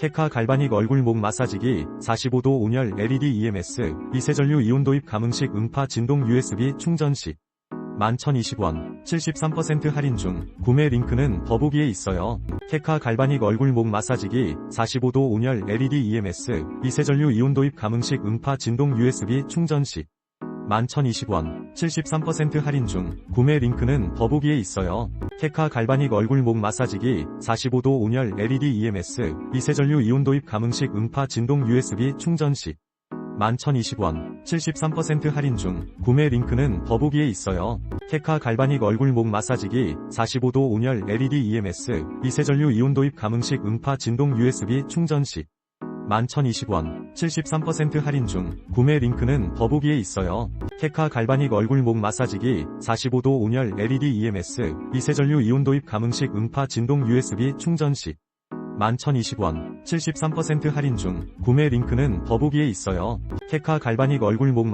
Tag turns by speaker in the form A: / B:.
A: 테카 갈바닉 얼굴 목 마사지기 45도 온열 LED EMS 이세전류 이온 도입 감응식 음파 진동 USB 충전식 11,020원 73% 할인 중 구매 링크는 더보기에 있어요. 테카 갈바닉 얼굴 목 마사지기 45도 온열 LED EMS 이세전류 이온 도입 감응식 음파 진동 USB 충전식 11,020원 73% 할인 중 구매 링크는 더보기에 있어요. 테카 갈바닉 얼굴 목 마사지기 45도 온열 LED EMS 이세전류 이온 도입 감응식 음파 진동 USB 충전식 11,020원 73% 할인 중 구매 링크는 더보기에 있어요. 테카 갈바닉 얼굴 목 마사지기 45도 온열 LED EMS 이세전류 이온 도입 감응식 음파 진동 USB 충전식 11,020원 73% 할인 중 구매 링크는 더보기에 있어요. 테카 갈바닉 얼굴 목 마사지기 45도 온열 LED EMS 이세전류 이온 도입 감응식 음파 진동 USB 충전식 11,020원 73% 할인 중 구매 링크는 더보기에 있어요. 테카 갈바닉 얼굴 목 마사지기